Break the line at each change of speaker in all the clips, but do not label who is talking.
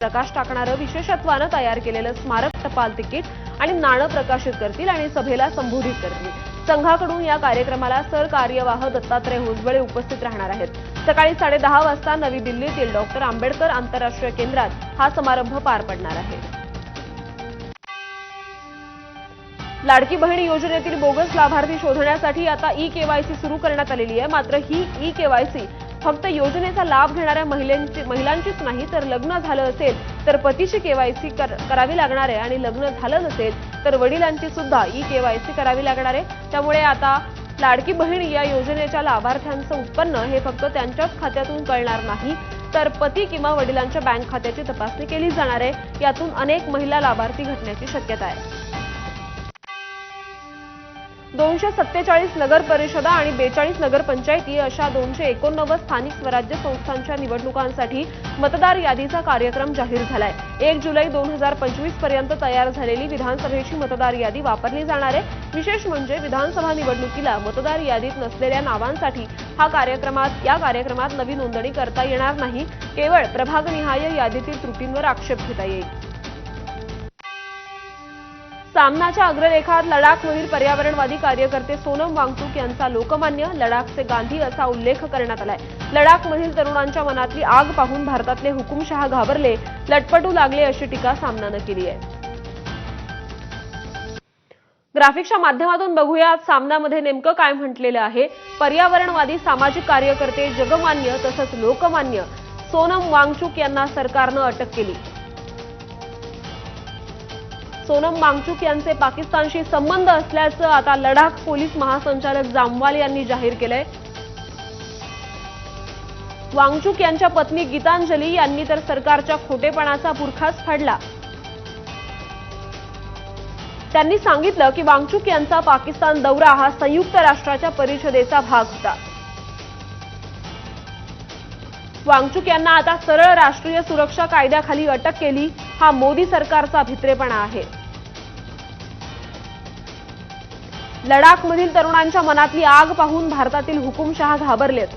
प्रकाश टाकणारं विशेषत्वानं तयार केलेलं स्मारक टपाल तिकीट आणि नाणं प्रकाशित करतील आणि सभेला संबोधित करतील. संघाकडून या कार्यक्रमाला सरकार्यवाह दत्तात्रय होसबळे उपस्थित राहणार आहेत. सकाळी साडेदहा वाजता नवी दिल्लीतील डॉक्टर आंबेडकर आंतरराष्ट्रीय केंद्रात हा समारंभ पार पडणार आहे. लाडकी बहीण योजनेतील बोगस लाभार्थी शोधण्यासाठी आता ई केवायसी सुरू करण्यात आलेली आहे. मात्र ही ई केवायसी फक्त योजनेचा लाभ घेणाऱ्या महिलांची महिलांचीच नाही तर लग्न झालं असेल तर पतीची केवायसी करावी लागणार आहे. आणि लग्न झालं नसेल तर वडिलांची सुद्धा ई केवायसी करावी लागणार आहे. त्यामुळे आता लाडकी बहीण या योजनेच्या लाभार्थ्यांचं उत्पन्न हे फक्त त्यांच्याच खात्यातून कळणार नाही तर पती किंवा वडिलांच्या बँक खात्याची तपासणी केली जाणार आहे. यातून अनेक महिला लाभार्थी घटण्याची शक्यता आहे. दोनशे सत्तेचाळीस नगर परिषदा आणि बेचाळीस नगरपंचायती अशा दोनशे एकोणनव्वद स्थानिक स्वराज्य संस्थांच्या निवडणुकांसाठी मतदार यादीचा कार्यक्रम जाहीर झालाय. एक जुलै दोन हजार पंचवीसपर्यंत तयार झालेली विधानसभेची मतदार यादी वापरली जाणार आहे. विशेष म्हणजे विधानसभा निवडणुकीला मतदार यादीत नसलेल्या नावांसाठी हा कार्यक्रमात या कार्यक्रमात नवी नोंदणी करता येणार नाही. केवळ प्रभागनिहाय यादीतील त्रुटींवर आक्षेप घेता येईल. सामनाच्या अग्रलेखात लडाखमधील पर्यावरणवादी कार्यकर्ते सोनम वांगचूक यांचा लोकमान्य लडाखचे गांधी असा उल्लेख करण्यात आलाय. लडाखमधील तरुणांच्या मनातली आग पाहून भारतातले हुकुमशहा घाबरले लटपटू लागले अशी टीका सामनानं केली आहे. ग्राफिक्सच्या माध्यमातून बघूया सामन्यामध्ये नेमकं काय म्हटलेलं आहे. पर्यावरणवादी सामाजिक कार्यकर्ते जगमान्य तसंच लोकमान्य. सोनम वांगचूक यांना सरकारनं अटक केली. सोनम वांगचूक यांचे पाकिस्तानशी संबंध असल्याचं आता लडाख पोलीस महासंचालक जामवाल यांनी जाहीर केलंय. वांगचूक यांच्या पत्नी गीतांजली यांनी तर सरकारच्या खोटेपणाचा पुरखाच फाडला. त्यांनी सांगितलं की वांगचूक यांचा पाकिस्तान दौरा हा संयुक्त राष्ट्राच्या परिषदेचा भाग होता. वांगचूक यांना आता सरळ राष्ट्रीय सुरक्षा कायद्याखाली अटक केली हा मोदी सरकारचा भित्रेपणा आहे. लडाखमधील तरुणांच्या मनातली आग पाहून भारतातील हुकुमशहा घाबरलेत.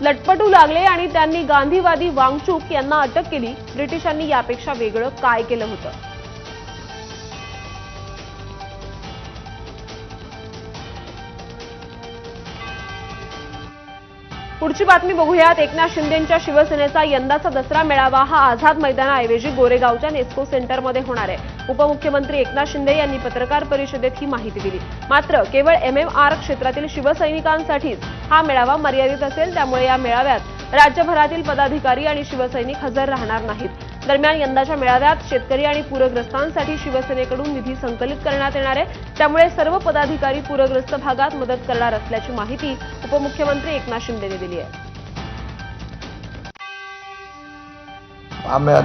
लटपटू लागले आणि त्यांनी गांधीवादी वांगचूक यांना अटक केली. ब्रिटिशांनी यापेक्षा वेगळं काय केलं होतं? पुढची बातमी बघूयात. एकनाथ शिंदेच्या शिवसेनेचा यंदाचा दसरा मेळावा हा आझाद मैदानाऐवजी गोरेगावच्या नेस्को सेंटरमध्ये होणार आहे. उपमुख्यमंत्री एकनाथ शिंदे यांनी पत्रकार परिषदेत ही माहिती दिली. मात्र केवळ एमएमआर क्षेत्रातील शिवसैनिकांसाठीच हा मेळावा मर्यादित असेल त्यामुळे या मेळाव्यात राज्यभरातील पदाधिकारी आणि शिवसैनिक हजर राहणार नाहीत. दरम्यान यंदाच्या मेळाव्यात शेतकरी आणि पूरग्रस्तांसाठी शिवसेनेकडून निधी संकलित करण्यात येणार आहे. त्यामुळे सर्व पदाधिकारी पूरग्रस्त भागात मदत करणार असल्याची माहिती उपमुख्यमंत्री एकनाथ शिंदेने दिली आहे.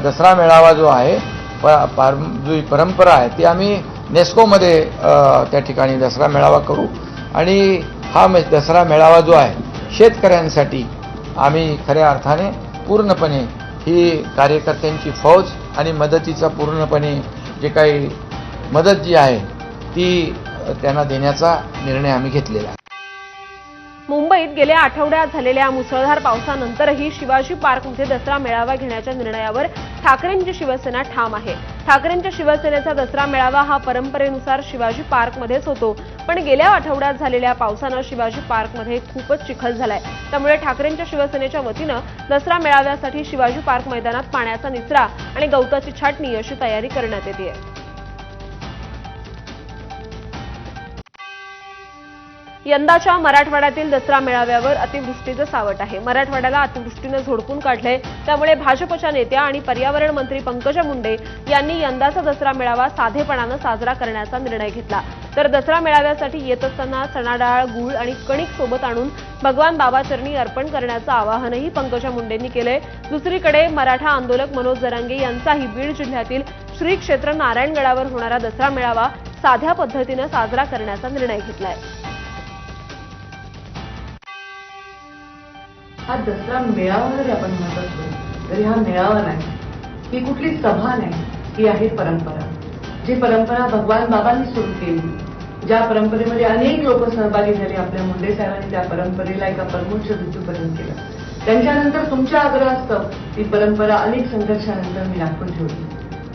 दसरा मेळावा जो आहे प- पार- जो परंपरा आहे ती आम्ही नेस्कोमध्ये त्या ठिकाणी दसरा मेळावा करू. आणि हा मे- दसरा मेळावा जो आहे शेतकऱ्यांसाठी आम्ही खऱ्या अर्थाने पूर्णपणे ही कार्यकर्त्यांची फौज आणि मदतीचा पूर्णपणे जे काही मदत जी आहे ती त्यांना देण्याचा निर्णय आम्ही घेतलेला आहे.
मुंबईत गेल्या आठवड्यात झालेल्या मुसळधार पावसानंतरही शिवाजी पार्कमध्ये दसरा मेळावा घेण्याच्या निर्णयावर ठाकरेंची शिवसेना ठाम आहे. ठाकरेंच्या शिवसेनेचा दसरा मेळावा हा परंपरेनुसार शिवाजी पार्कमध्येच होतो. पण गेल्या आठवड्यात झालेल्या पावसानं शिवाजी पार्कमध्ये खूपच चिखल झालाय. त्यामुळे ठाकरेंच्या शिवसेनेच्या वतीनं दसरा मेळाव्यासाठी शिवाजी पार्क मैदानात पाण्याचा निचरा आणि गवताची छाटणी अशी तयारी करण्यात येते यंदाच्या मराठवाड्यातील दसरा मेळाव्यावर अतिवृष्टीचं सावट आहे. मराठवाड्याला अतिवृष्टीनं झोडपून काढलंय. त्यामुळे भाजपच्या नेत्या आणि पर्यावरण मंत्री पंकजा मुंडे यांनी यंदाचा दसरा मेळावा साधेपणानं साजरा करण्याचा निर्णय घेतला. तर दसरा मेळाव्यासाठी येत असताना चणाडाळ गुळ आणि कणिक सोबत आणून भगवान बाबाचरणी अर्पण करण्याचं आवाहनही पंकजा मुंडेंनी केलंय. दुसरीकडे मराठा आंदोलक मनोज जरांगे यांचाही बीड जिल्ह्यातील श्री क्षेत्र नारायणगडावर होणारा दसरा मेळावा साध्या पद्धतीनं साजरा करण्याचा निर्णय घेतलाय.
हा दसरा मेळावा जरी आपण म्हणत असलो तरी हा मेळावा नाही. ही कुठली सभा नाही. ही आहे परंपरा. जी परंपरा भगवान बाबांनी सुरू केली. ज्या परंपरेमध्ये अनेक लोक सहभागी झाले आपल्या मुंडे साहेबांनी त्या परंपरेला एका परमोच्च ऋतूपर्यंत केलं. त्यांच्यानंतर तुमच्या आग्रहास्तव ती परंपरा अनेक संघर्षानंतर मी राखून ठेवली.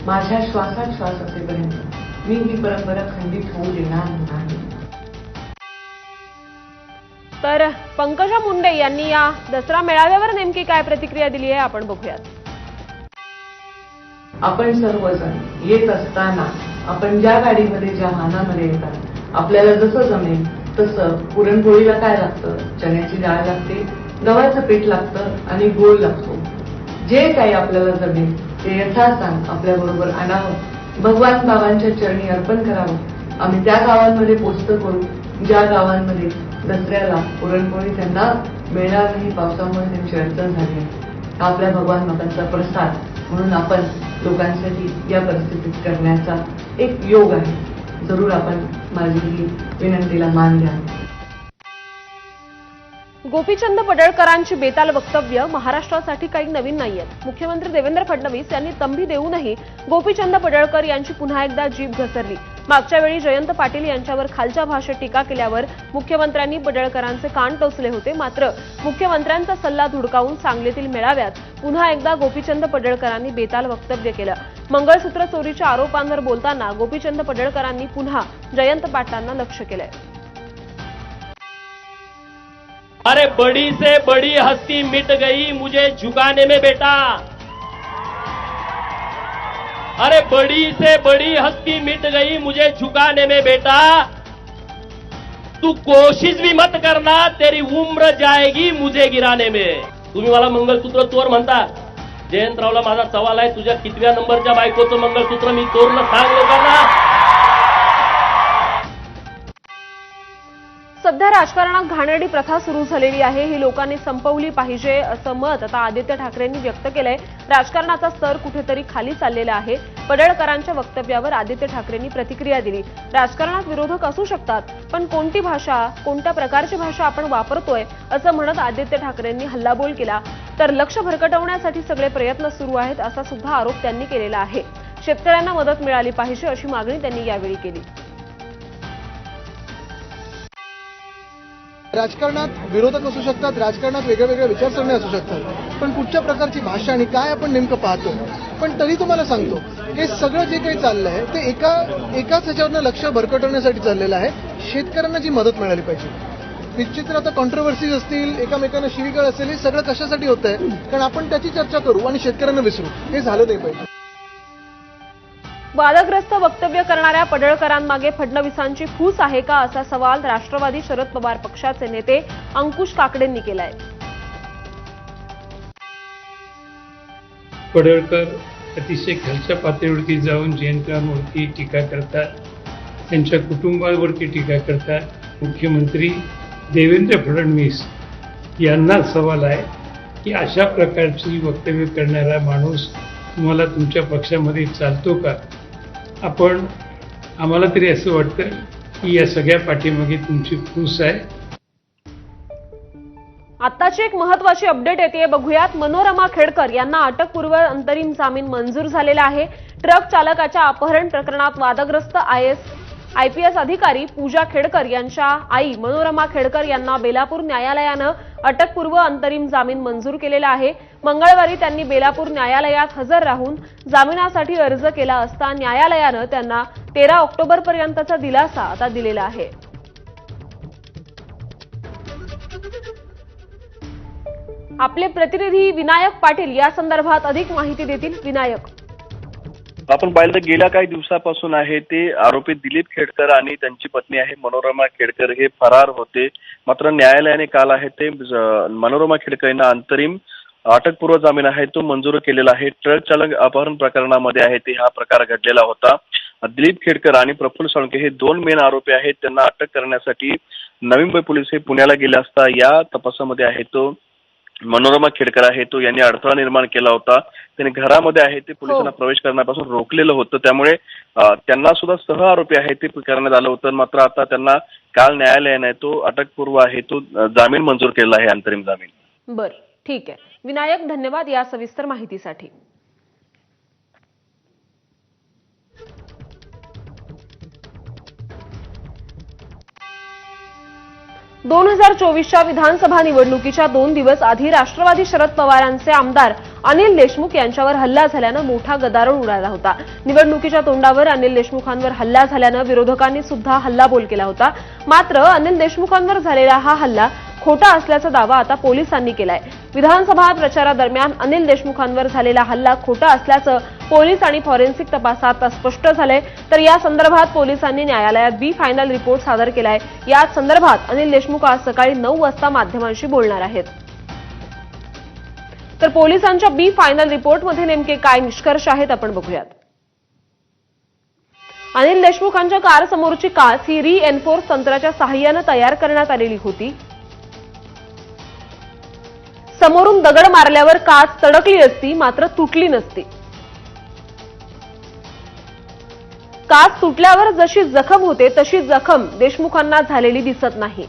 माझ्या श्वासात श्वास असेपर्यंत मी ही परंपरा खंडित होऊ देणार नाही.
तर पंकजा मुंडे यांनी या दसरा मेळाव्यावर नेमकी काय प्रतिक्रिया दिली आहे आपण बघूयात.
आपण सर्वजण येत असताना आपण ज्या गाडीमध्ये ज्या वाहनामध्ये येतात आपल्याला जसं जमेल तसं पुरणपोळीला काय लागतं? चण्याची डाळ लागते गव्हाचं पीठ लागतं आणि गोळ लागतो. जे काही आपल्याला जमेल ते यथासांग आपल्या बरोबर आणावं. भगवान बाबांच्या चरणी अर्पण करावं. आम्ही त्या गावांमध्ये पोस्त करू. ज्या गावांमध्ये दसऱ्याला पुरणपोळी त्यांना मिळणार नाही पावसामुळे त्यांची अडचण झाली आपल्या भगवान बाबांचा प्रसाद म्हणून आपण लोकांसाठी या परिस्थितीत करण्याचा एक योग आहे. जरूर आपण माझी ही विनंतीला मान द्या.
गोपीचंद पडळकरांची बेताल वक्तव्य महाराष्ट्रासाठी काही नवीन नाहीयेत मुख्यमंत्री देवेंद्र फडणवीस यांनी तंबी देऊनही गोपीचंद पडळकर यांची पुन्हा एकदा जीभ घसरली. मागच्या वेळी जयंत पाटील यांच्यावर खालच्या भाषेत टीका केल्यावर मुख्यमंत्र्यांनी पडळकरांचे कान टोचले होते. मात्र मुख्यमंत्र्यांचा सल्ला धुडकावून सांगलीतील मेळाव्यात पुन्हा एकदा गोपीचंद पडळकरांनी बेताल वक्तव्य केलं. मंगळसूत्र चोरीच्या आरोपांवर बोलताना गोपीचंद पडळकरांनी पुन्हा जयंत पाटलांना लक्ष केलंय.
अरे बड़ी से बड़ी हस्ती मिट गई मुझे झुकाने में बेटा. अरे बड़ी से बड़ी हस्ती मिट गई मुझे झुकाने में बेटा। तू कोशिश भी मत करना तेरी उम्र जाएगी मुझे गिराने में। तुम्ही मला मंगलसूत्र चोर म्हणता। जयंतरावला माझा सवाल आहे तुझ्या कितव्या नंबरच्या बायकोचं मंगलसूत्र मी चोरलं सांग लोकांना
सध्या राजकारणात घाणेरडी प्रथा सुरू झालेली आहे. ही लोकांनी संपवली पाहिजे असं मत आता आदित्य ठाकरेंनी व्यक्त केलंय. राजकारणाचा स्तर कुठेतरी खाली चाललेला आहे. पडळकरांच्या वक्तव्यावर आदित्य ठाकरेंनी प्रतिक्रिया दिली. राजकारणात विरोधक असू शकतात पण कोणती भाषा कोणत्या प्रकारची भाषा आपण वापरतोय असं म्हणत आदित्य ठाकरेंनी हल्लाबोल केला. तर लक्ष भरकटवण्यासाठी सगळे प्रयत्न सुरू आहेत असा सुद्धा आरोप त्यांनी केलेला आहे. शेतकऱ्यांना मदत मिळाली पाहिजे अशी मागणी त्यांनी यावेळी केली.
राजकारणात विरोधक असू शकतात राजकारणात वेगळ्या वेगळ्या विचारसरणी असू शकतात. पण कुठच्या प्रकारची भाषा आणि काय आपण नेमकं पाहतो? पण तरी तुम्हाला सांगतो हे सगळं जे काही चाललं आहे ते एका एकाच ह्याच्यावरनं लक्ष भरकटवण्यासाठी चाललेलं आहे. शेतकऱ्यांना जी मदत मिळाली पाहिजे. निश्चित आता कॉन्ट्रोवर्सीज असतील एकामेकांना शिवीगाळ असेल हे सगळं कशासाठी होत आहे कारण आपण त्याची चर्चा करू आणि शेतकऱ्यांना विसरू. हे झालं नाही पाहिजे.
वादग्रस्त वक्तव्य करणाऱ्या पडळकरांमागे फडणवीसांची फूस आहे का असा सवाल राष्ट्रवादी शरद पवार पक्षाचे नेते अंकुश काकडेंनी केलाय.
पडळकर अतिशय खालच्या पातळीवरती जाऊन जयंतरावांवरती टीका करतात. त्यांच्या कुटुंबावरती टीका करतात. मुख्यमंत्री देवेंद्र फडणवीस यांना सवाल आहे की अशा प्रकारची वक्तव्य करणारा माणूस तुम्हाला तुमच्या पक्षामध्ये चालतो का? आपण आम्हाला तरी असं वाटतं की या सगळ्या पाठीमागे तुमची फूस आहे.
आताची एक महत्वाची अपडेट येते बघूयात. मनोरमा खेडकर यांना अटकपूर्व अंतरिम जामीन मंजूर झालेला आहे. ट्रक चालकाच्या अपहरण प्रकरणात वादग्रस्त आय एस आयपीएस अधिकारी पूजा खेडकर यांच्या आई मनोरमा खेडकर यांना बेलापूर न्यायालयानं अटकपूर्व अंतरिम जामीन मंजूर केलेला आहे. मंगळवारी त्यांनी बेलापूर न्यायालयात हजर राहून जामिनासाठी अर्ज केला असता न्यायालयानं त्यांना तेरा ऑक्टोबरपर्यंतचा दिलासा आता दिलेला आहे. आपले प्रतिनिधी विनायक पाटील या संदर्भात अधिक माहिती देतील विनायक.
आपण पाहिलं तर गेल्या काही दिवसापासून आहे ते आरोपी दिलीप खेडकर आणि त्यांची पत्नी आहे मनोरमा खेडकर. हे फरार होते. मात्र न्यायालयाने काल आहे ते मनोरमा खेडकर यांना अंतरिम अटकपूर्व जामीन आहे तो मंजूर केलेला आहे. ट्रक चालक अपहरण प्रकरणामध्ये आहे ते हा प्रकार घडलेला होता. दिलीप खेडकर आणि प्रफुल्ल साळुंके हे दोन मेन आरोपी आहेत. त्यांना अटक करण्यासाठी नवी मुंबई पोलीस हे पुण्याला गेले असता या तपासामध्ये आहे तो मनोरमा खेडकर आहे तो यांनी अडथळा निर्माण केला होता. त्यांनी घरामध्ये आहे ते पोलिसांना
हो.
प्रवेश करण्यापासून रोखलेलं होतं. त्यामुळे त्यांना सुद्धा सह आरोपी आहे ते करण्यात आलं होतं. मात्र आता त्यांना काल न्यायालयाने तो अटकपूर्व आहे तो जामीन मंजूर केलेला आहे अंतरिम जामीन.
बर ठीक आहे. विनायक धन्यवाद या सविस्तर माहितीसाठी. दोन हजार चोवीसच्या विधानसभा निवडणुकीच्या दोन दिवस आधी राष्ट्रवादी शरद पवारांचे आमदार अनिल देशमुख यांच्यावर हल्ला झाल्यानं मोठा गदारोळ उडाला होता. निवडणुकीच्या तोंडावर अनिल देशमुखांवर हल्ला झाल्यानं विरोधकांनी सुद्धा हल्लाबोल केला होता. मात्र अनिल देशमुखांवर झालेला हा हल्ला खोटा असल्याचा दावा आता पोलिसांनी केलाय. विधानसभा प्रचारादरम्यान अनिल देशमुखांवर झालेला हल्ला खोटा असल्याचं पोलीस आणि फॉरेन्सिक तपासात स्पष्ट झालंय. तर या संदर्भात पोलिसांनी न्यायालयात बी फायनल रिपोर्ट सादर केलाय. या संदर्भात अनिल देशमुख आज सकाळी नऊ वाजता माध्यमांशी बोलणार आहेत. तर पोलिसांच्या बी फायनल रिपोर्टमध्ये नेमके काय निष्कर्ष आहेत आपण बघूयात. अनिल देशमुखांच्या कार समोरची काच ही री एन्फोर्स तंत्राच्या सहाय्यानं तयार करण्यात आलेली होती. समोरून दगड मारल्यावर काच तडकली असती मात्र तुटली नसती. काच तुटल्यावर जशी जखम होते तशी जखम देशमुखांना झालेली दिसत नाही.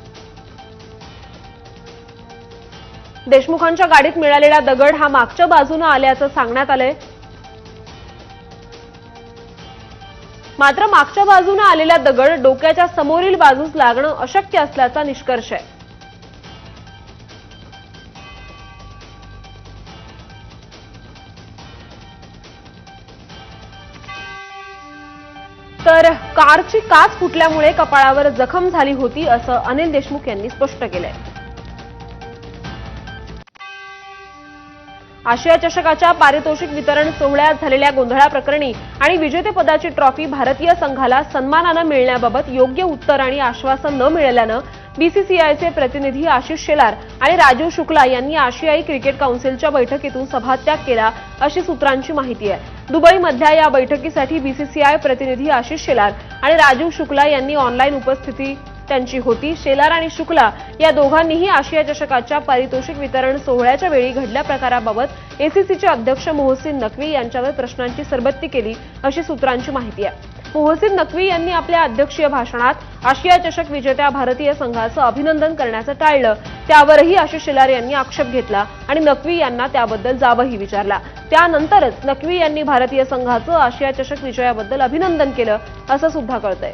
देशमुखांच्या गाडीत मिळालेला दगड हा मागच्या बाजूनं आल्याचं सांगण्यात आलंय. मात्र मागच्या बाजूनं आलेला दगड डोक्याच्या समोरील बाजूस लागणं अशक्य असल्याचा निष्कर्ष आहे. तर कारची काच फुटल्यामुळे कपाळावर जखम झाली होती असं अनिल देशमुख यांनी स्पष्ट केलंय. आशिया चषकाच्या पारितोषिक वितरण सोहळ्यात झालेल्या गोंधळाप्रकरणी आणि विजेतेपदाची ट्रॉफी भारतीय संघाला सन्मानानं मिळण्याबाबत योग्य उत्तर आणि आश्वासन न मिळाल्यानं बीसीसीआयचे प्रतिनिधी आशिष शेलार आणि राजीव शुक्ला यांनी आशियाई क्रिकेट काउन्सिलच्या बैठकीतून सभात्याग केला अशी सूत्रांची माहिती आहे. दुबईमधल्या या बैठकीसाठी बीसीसीआय प्रतिनिधी आशिष शेलार आणि राजीव शुक्ला यांनी ऑनलाईन उपस्थिती त्यांची होती. शेलार आणि शुक्ला या दोघांनीही आशिया चषकाच्या पारितोषिक वितरण सोहळ्याच्या वेळी घडल्या प्रकाराबाबत एसीसीचे अध्यक्ष मोहसिन नकवी यांच्यावर प्रश्नांची सरबत्ती केली अशी सूत्रांची माहिती आहे. मोहसिन नकवी यांनी आपल्या अध्यक्षीय भाषणात आशिया चषक विजेत्या भारतीय संघाचं अभिनंदन करण्याचं टाळलं. त्यावरही आशिष शेलार यांनी आक्षेप घेतला आणि नकवी यांना त्याबद्दल जाबही विचारला. त्यानंतरच नकवी यांनी भारतीय संघाचं आशिया चषक विजयाबद्दल अभिनंदन केलं असं सुद्धा कळतंय.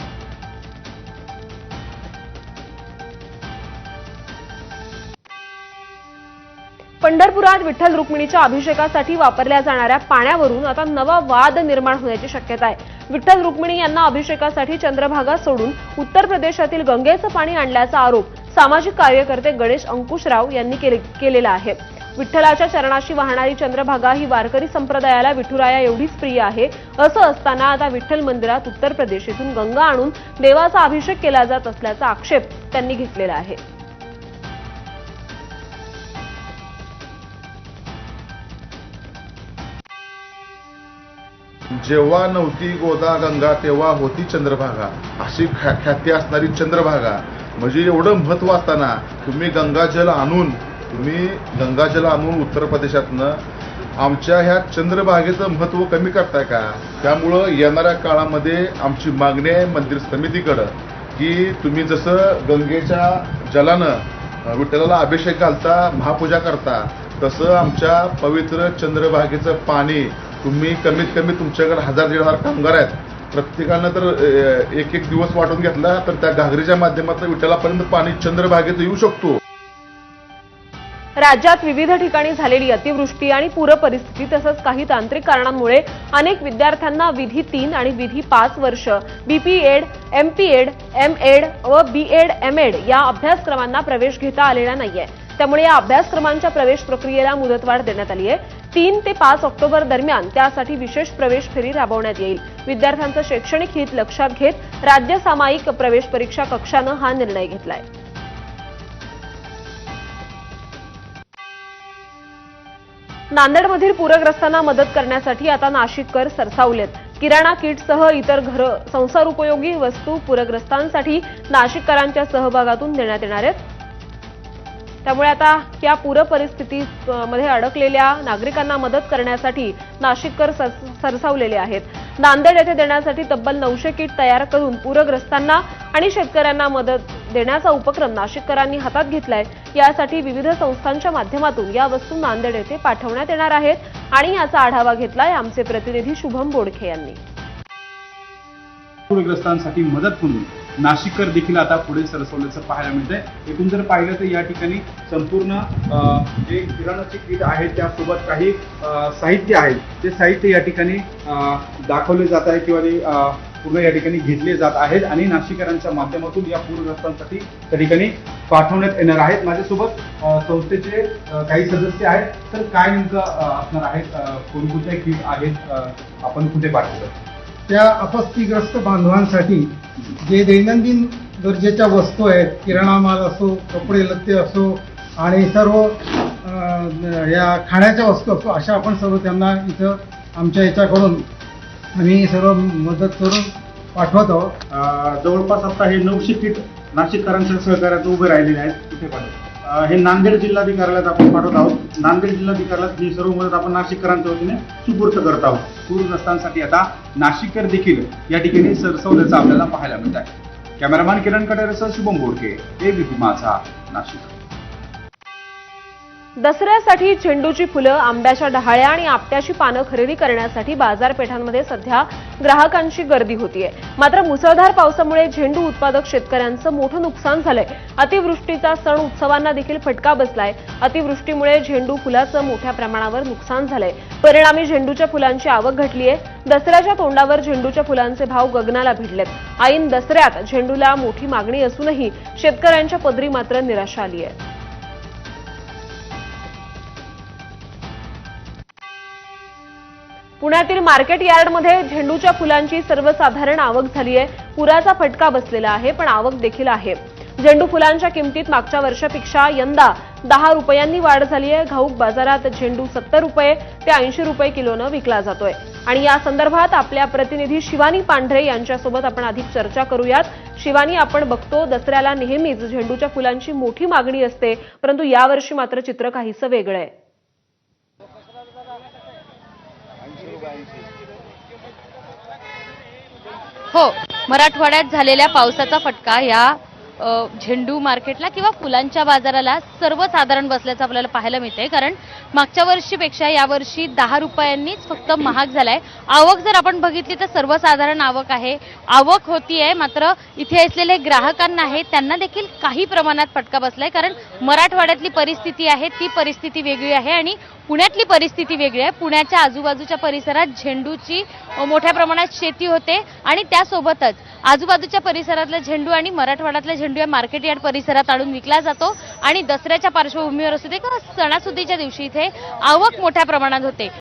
पंढरपुरात विठ्ठल रुक्मिणीच्या अभिषेकासाठी वापरल्या जाणाऱ्या पाण्यावरून आता नवा वाद निर्माण होण्याची शक्यता आहे. विठ्ठल रुक्मिणी यांना अभिषेकासाठी चंद्रभागा सोडून उत्तर प्रदेशातील गंगेचं पाणी आणल्याचा आरोप सामाजिक कार्यकर्ते गणेश अंकुशराव यांनी केले- केलेला आहे. विठ्ठलाच्या चरणाशी वाहणारी चंद्रभागा ही वारकरी संप्रदायाला विठुराया एवढीच प्रिय आहे असं असताना आता विठ्ठल मंदिरात उत्तर प्रदेश येथून गंगा आणून देवाचा अभिषेक केला जात असल्याचा आक्षेप त्यांनी घेतलेला आहे.
जेव्हा नव्हती गोदा गंगा तेव्हा होती चंद्रभागा. अशी ख्या- ख्याती असणारी चंद्रभागा. म्हणजे एवढं महत्त्व असताना तुम्ही गंगाजल आणून तुम्ही गंगाजल आणून उत्तर प्रदेशातनं आमच्या ह्या चंद्रभागेचं महत्त्व कमी करताय का? त्यामुळं येणाऱ्या काळामध्ये आमची मागणी आहे मंदिर समितीकडं की तुम्ही जसं गंगेच्या जलानं विठ्ठलाला अभिषेक घालता महापूजा करता तसं आमच्या पवित्र चंद्रभागेचं पाणी तुम्ही कमीत कमी तुमच्याकडे हजार दीड हजार कामगार आहेत. प्रत्येकानं तर एक एक दिवस वाटून घेतला तर त्या घागरीच्या माध्यमातून विठ्ठलापर्यंत पाणी चंद्रभागेत येऊ शकतो.
राज्यात विविध ठिकाणी झालेली अतिवृष्टी आणि पूर परिस्थिती तसंच काही तांत्रिक कारणांमुळे अनेक विद्यार्थ्यांना विधी तीन आणि विधी पाच वर्ष BP ed MP ed M ed व बी एड एम एड या अभ्यासक्रमांना प्रवेश घेता आलेला नाहीये. त्यामुळे या अभ्यासक्रमांच्या प्रवेश प्रक्रियेला मुदतवाढ देण्यात आली आहे. तीन ते पाच ऑक्टोबर दरम्यान त्यासाठी विशेष प्रवेश फेरी राबवण्यात येईल. विद्यार्थ्यांचं शैक्षणिक हित लक्षात घेत राज्य सामायिक प्रवेश परीक्षा कक्षानं हा निर्णय घेतलाय. नांदेडमधील पूरग्रस्तांना मदत करण्यासाठी आता नाशिककर सरसावलेत. किराणा किटसह इतर घर संसार उपयोगी वस्तू पूरग्रस्तांसाठी नाशिककरांच्या सहभागातून देण्यात येणार आहेत. त्यामुळे आता या पूर परिस्थितीमध्ये अडकलेल्या नागरिकांना मदत करण्यासाठी नाशिककर सरसावलेले आहेत. नांदेड येथे देण्यासाठी तब्बल नऊशे किट तयार करून पूरग्रस्तांना आणि शेतकऱ्यांना मदत देण्याचा उपक्रम नाशिककरांनी हातात घेतलाय. यासाठी विविध संस्थांच्या माध्यमातून या वस्तू नांदेड येथे पाठवण्यात येणार आहेत आणि याचा आढावा घेतलाय आमचे प्रतिनिधी शुभम बोडखे यांनी.
पूरग्रस्तांसाठी मदत म्हणून नाशिककर देखील आता पुढे सरसवल्याचं पाहायला मिळतंय. एकूण जर पाहिलं तर या ठिकाणी संपूर्ण जे किराणाचे किट आहेत त्यासोबत काही साहित्य आहे. ते साहित्य या ठिकाणी दाखवले जात आहे किंवा ते, पूर्ण या ठिकाणी घेतले जात आहेत आणि नाशिकरांच्या माध्यमातून या पूरग्रस्तांसाठी त्या ठिकाणी पाठवण्यात येणार आहेत. माझ्यासोबत संस्थेचे काही सदस्य आहेत. तर काय नेमकं असणार आहेत? कोणकोणत्या किट आहेत? आपण कुठे पाठवतो
त्या आपत्तीग्रस्त बांधवांसाठी जे दैनंदिन गरजेच्या वस्तू आहेत किराणा माल असो कपडे लत्ते असो आणि सर्व या खाण्याच्या वस्तू असो अशा आपण सर्व त्यांना इथं आमच्या याच्याकडून आम्ही सर्व मदत करून पाठवत आहोत.
जवळपास आता हे नऊशे किट नाशिककरांच्या सहकार्यात उभे राहिलेले आहेत. कुठे पाठवतो हे नांदेड जिल्हाधिकाऱ्याला आपण पाठवत आहोत. नांदेड जिल्हाधिकाऱ्याला ही सर्व मदत आपण नाशिककरांच्या वतीने सुपूर्त करत आहोत. पूरग्रस्तांसाठी आता नाशिककर देखील या ठिकाणी सरसवल्याचं आपल्याला पाहायला मिळत आहे. कॅमेरामॅन किरण कटेरेसह शुभम बोडके एबीपी माझा नाशिक.
दसऱ्यासाठी झेंडूची फुलं आंब्याच्या डहाळ्या आणि आपट्याची पानं खरेदी करण्यासाठी बाजारपेठांमध्ये सध्या ग्राहकांची गर्दी होतीये. मात्र मुसळधार पावसामुळे झेंडू उत्पादक शेतकऱ्यांचं मोठं नुकसान झालंय. अतिवृष्टीचा सण उत्सवांना देखील फटका बसलाय. अतिवृष्टीमुळे झेंडू फुलाचं मोठ्या प्रमाणावर नुकसान झालंय. परिणामी झेंडूच्या फुलांची आवक घटलीय. दसऱ्याच्या तोंडावर झेंडूच्या फुलांचे भाव गगनाला भिडलेत ऐन दसऱ्यात झेंडूला मोठी मागणी असूनही शेतकऱ्यांच्या पदरी मात्र निराशा आली आहे पुण्यातील मार्केट यार्डमध्ये झेंडूच्या फुलांची सर्वसाधारण आवक झाली आहे पुराचा फटका बसलेला आहे पण आवक देखील आहे. झेंडू फुलांच्या किमतीत मागच्या वर्षापेक्षा यंदा दहा रुपयांनी वाढ झाली आहे घाऊक बाजारात झेंडू सत्तर रुपये ते ऐंशी रुपये किलोनं विकला जातोय. आणि या संदर्भात आपल्या प्रतिनिधी शिवानी पांढरे यांच्यासोबत आपण अधिक चर्चा करूयात. शिवानी आपण बघतो दसऱ्याला नेहमीच झेंडूच्या फुलांची मोठी मागणी असते परंतु यावर्षी मात्र चित्र काहीसं वेगळं आहे.
हो मराठवाड्यात झालेल्या पावसाचा फटका या झेंडू मार्केटला किंवा फुलांच्या बाजाराला सर्वसाधारण बसल्याचं आपल्याला पाहायला मिळतंय. कारण मागच्या वर्षीपेक्षा यावर्षी दहा रुपयांनीच फक्त महाग झालाय. आवक जर आपण बघितली तर सर्वसाधारण आवक आहे. आवक होती आहे मात्र इथे असलेले ग्राहकांना आहे त्यांना देखील काही प्रमाणात फटका बसलाय. कारण मराठवाड्यातली परिस्थिती आहे ती परिस्थिती वेगळी आहे आणि पुण्यातली परिस्थिती वेगळी आहे. पुण्याच्या आजूबाजूच्या परिसरात झेंडूची मोठ्या प्रमाणात शेती होते आणि त्यासोबतच आजूबाजूच्या परिसरातला झेंडू आणि मराठवाड्यातला झेंडू या मार्केट यार्ड परिसरात आणून विकला जातो आणि दसऱ्याच्या पार्श्वभूमीवर असू दे किंवा सणासुदीच्या दिवशी इथे आवक मोठ्या प्रमाणात होते.